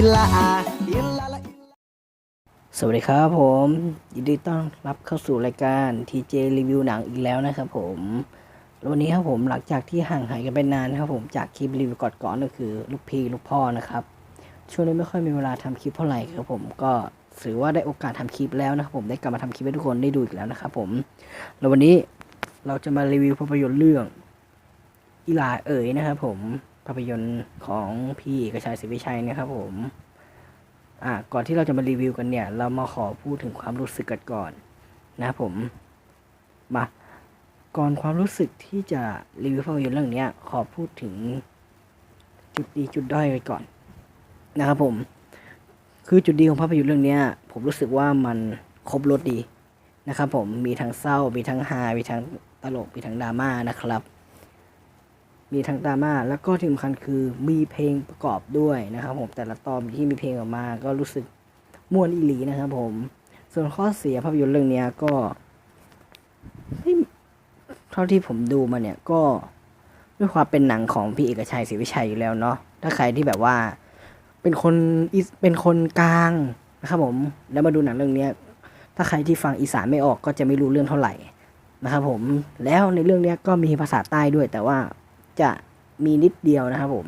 อิลาอิลาสวัสดีครับผม ยินดีต้อนรับเข้าสู่รายการ TJ รีวิวหนังอีกแล้วนะครับผมวันนี้ครับผมหลังจากที่ห่างหายกันไปนานนะครับผมจากคลิปรีวิวก่อนๆก็คือ ลูกพี่ลูกพ่อนะครับ ช่วงนี้ไม่ค่อยมีเวลาทำคลิปเท่าไหร่ครับผมก็ถือว่าได้โอกาสทำคลิปแล้วนะครับผมได้กลับมาทำคลิปให้ทุกคนได้ดูอีกแล้วนะครับผมแล้ววันนี้เราจะมารีวิวภาพยนตร์เรื่องอีลาเอ๋ยนะครับผมาพยนตร์ของพี่เอกชัยศรีวิชัยนะครับผมอ่าก่อนที่เราจะมารีวิวกันเนี่ย เรามาขอพูดถึงความรู้สึกกันก่อนนะผมมาก่อนความรู้สึกที่จะรีวิวภาพยนตร์เรื่องนี้ขอพูดถึงจุดดีจุดด้อยไปก่อนนะครับผม คือจุดดีของภาพยนตร์เรื่องนี้ผมรู้สึกว่ามันครบรถดีนะครับผมมีทั้งเศร้า มีทั้งฮามีทั้งตลกมีทั้งดราม่านะครับ มีทั้งดราม่าแล้วก็ที่สำคัญคือมีเพลงประกอบด้วยนะครับ ผมแต่ละตอนที่มีเพลงออกมาก็รู้สึกม่วนอีหลีนะครับผม ส่วนข้อเสียภาพยนตร์เรื่องนี้ก็เท่าที่ผมดูมาเนี่ยก็ด้วยความเป็นหนังของพี่เอกชัยศรีวิชัยอยู่แล้วเนาะถ้าใครที่แบบว่าเป็นคนอีเป็นคนกลางนะครับผมแล้วมาดูหนังเรื่องนี้ถ้าใครที่ฟังอีสานไม่ออกก็จะไม่รู้เรื่องเท่าไหร่นะครับผมแล้วในเรื่องนี้ก็มีภาษาใต้ด้วยแต่ว่า จะมีนิดเดียวนะครับผม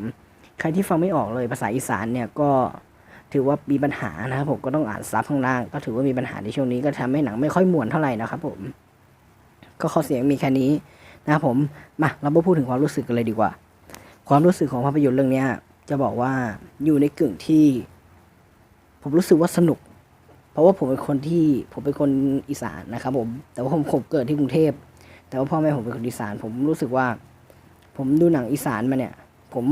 ใครที่ฟังไม่ออกเลยภาษาอีสานเนี่ยก็ถือว่ามีปัญหานะครับผมก็ต้องอ่านซับข้างล่าง ก็ถือว่ามีปัญหาในช่วงนี้ก็ทำให้หนังไม่ค่อยม่วนเท่าไหร่นะครับผมก็ข้อเสียงมีแค่นี้นะครับผมมาเรามาพูดถึงความรู้สึกกันเลยดีกว่า ความรู้สึกของภาพยนตร์เรื่องเนี้ยจะบอกว่าอยู่ในกึ่งที่ ผมรู้สึกว่าสนุก เพราะว่าผมเป็นคนที่ผมเป็นคนอีสานนะครับผมแต่ว่าผมผมเกิดที่กรุงเทพแต่ว่าพ่อแม่ผมเป็นคนอีสาน ผมรู้สึกว่า ผมดูหนังอีสานมาเนี่ย ผม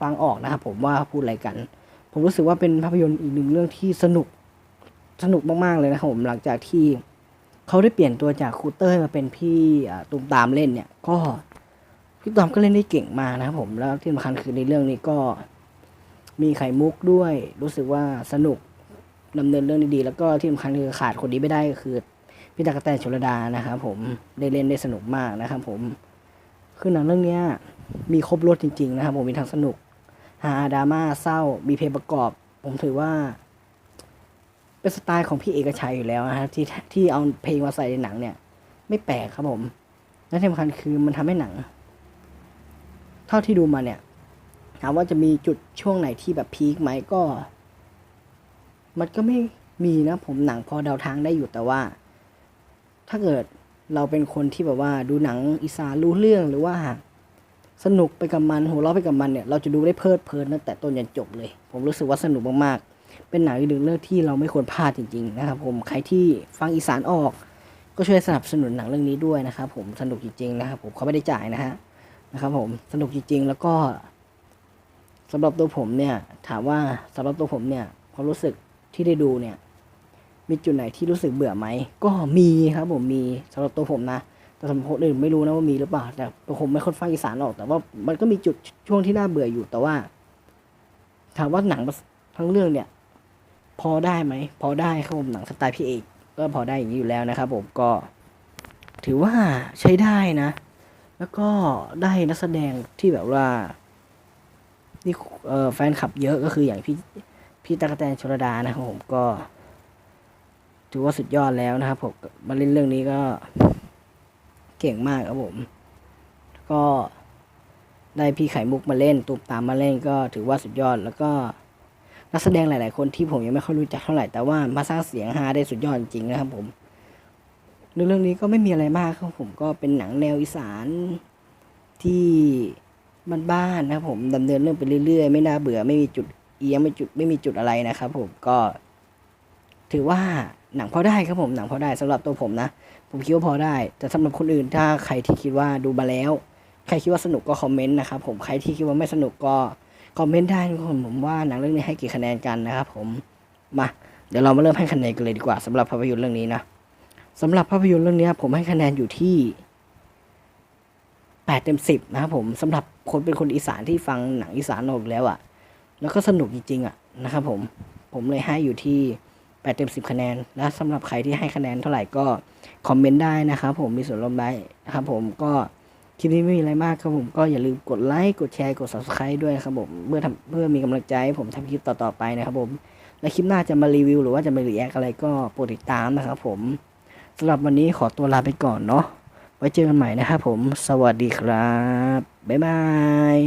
ฟังออกนะครับผมว่าพูดอะไรกัน ผมรู้สึกว่าเป็นภาพยนตร์อีกหนึ่งเรื่องที่สนุกสนุกมากๆเลยนะครับผมหลังจากที่เขาได้เปลี่ยนตัวจากครูเตอร์มาเป็นพี่อ่าตูมตามเล่นเนี่ย ก็พี่ตามก็เล่นได้เก่งมากนะครับผมแล้วที่สำคัญคือในเรื่องนี้ก็มีไข่มุกด้วย รู้สึกว่าสนุกดำเนินเรื่องด้ดีแล้วก็ที่สำคัญคือขาดคนนี้ไม่ได้ก็คือพี่ตากแตนชลดานะครับผมได้เล่นได้สนุกมากนะครับผม คือหนังเรื่องเนี้ยมีครบรถจริง ๆ นะครับผมมีทั้งสนุกฮาดราม่าเศร้า มีเพลงประกอบ ผมถือว่า เป็นสไตล์ของพี่เอกชัยอยู่แล้วนะฮะที่ที่เอาเพลงมาใส่ในหนังเนี่ย ไม่แปลกครับผม และที่สำคัญคือมันทำให้หนัง เท่าที่ดูมาเนี่ยถามว่าจะมีจุดช่วงไหนที่แบบพีคไหมก็ มันก็ไม่มีนะผมหนังพอเดาทางได้อยู่แต่ว่า ถ้าเกิด เราเป็นคนที่แบบว่าดูหนังอีสานรู้เรื่องหรือว่า สนุกไปกับมันหัวเราะไปกับมันเนี่ยเราจะดูได้เพลิดเพลินตั้งแต่ต้นยันจบเลย ผมรู้สึกว่าสนุกมากๆ เป็นหนังอีกหนึ่งเรื่องที่เราไม่ควรพลาดจริง ๆ นะครับ ผมใครที่ฟังอีสานออก ก็ช่วยสนับสนุนหนังเรื่องนี้ด้วยนะครับผมสนุกจริงๆนะครับผมเขาไม่ได้จ่ายนะฮะนะครับ ผมสนุกจริง ๆ แล้วก็สำหรับตัวผมเนี่ย ถามว่าสำหรับตัวผมเนี่ยความรู้สึกที่ได้ดูเนี่ย มีจุดไหนที่รู้สึกเบื่อไหม ก็มีครับผมมีสำหรับตัวผมนะ แต่สำหรับคนอื่นไม่รู้นะว่ามีหรือเปล่า แต่ตัวผมไม่ค่อยฟังอีสานหรอก แต่ว่ามันก็มีจุดช่วงที่น่าเบื่ออยู่ แต่ว่า ถามว่าหนังทั้งเรื่องเนี่ย พอได้ไหม พอได้ครับผมหนังสไตล์พี่เอก ก็พอได้อย่างนี้อยู่แล้วนะครับผมก็ ถือว่าใช้ได้นะ แล้วก็ได้นักแสดงที่แบบว่านี่แฟนคลับเยอะก็คืออย่างพี่พี่ตากกแตนชลดานะครับผมก็ ถือว่าสุดยอดแล้วนะครับผมมาเล่นเรื่องนี้ก็เก่งมากครับผมก็ได้พี่ไข่มุกมาเล่นตูมตามมาเล่นก็ถือว่าสุดยอด แล้วก็นักแสดงหลาย ๆ คนที่ผมยังไม่ค่อยรู้จักเท่าไหร่แต่ว่ามาสร้างเสียงฮาได้สุดยอดจริงๆนะครับผมเรื่องนี้ก็ไม่มีอะไรมากครับผมก็เป็นหนังแนวอีสานที่บ้านๆนะครับผมดำเนินเรื่องไปเรื่อย ๆ ไม่น่าเบื่อไม่มีจุดเอียงไม่จุดไม่มีจุดอะไรนะครับผมก็ ถือว่าหนังพอได้ครับผมหนังพอได้สำหรับตัวผมนะ ผมคิดว่าพอได้ แต่สำหรับคนอื่นถ้าใครที่คิดว่าดูมาแล้ว ใครคิดว่าสนุกก็คอมเมนต์นะครับผมใครที่คิดว่าไม่สนุกก็คอมเมนต์ได้ทุกคนผมว่าหนังเรื่องนี้ให้กี่คะแนนกันนะครับผมมาเดี๋ยวเรามาเริ่มให้คะแนนกันเลยดีกว่าสำหรับภาพยนตร์เรื่องนี้นะสำหรับภาพยนตร์เรื่องนี้ผมให้คะแนนอยู่ที่แปดเต็มสิบนะครับผมสำหรับคนเป็นคนอีสานที่ฟังหนังอีสานออกแล้วอะ่ะ แล้วก็สนุกจริงๆอะ่ะนะครับผมผมเลยให้อยู่ที่ แปดเต็มสิบคะแนน และสำหรับใครที่ให้คะแนนเท่าไหร่ก็คอมเมนต์ได้นะครับผมมีส่วนร่วมได้ครับผมก็คลิปนี้ไม่มีอะไรมากครับผมก็อย่าลืมกดไลค์กดแชร์กด subscribe ด้วยครับผมเพื่อทำเพื่อมีกำลังใจให้ผมทำคลิปต่อๆไปนะครับผมและคลิปหน้าจะมารีวิวหรือว่าจะมารีแอคอะไรก็โปรดติดตามนะครับผมสำหรับวันนี้ขอตัวลาไปก่อนเนาะไว้เจอกันใหม่นะครับผม สวัสดีครับ บ๊ายบาย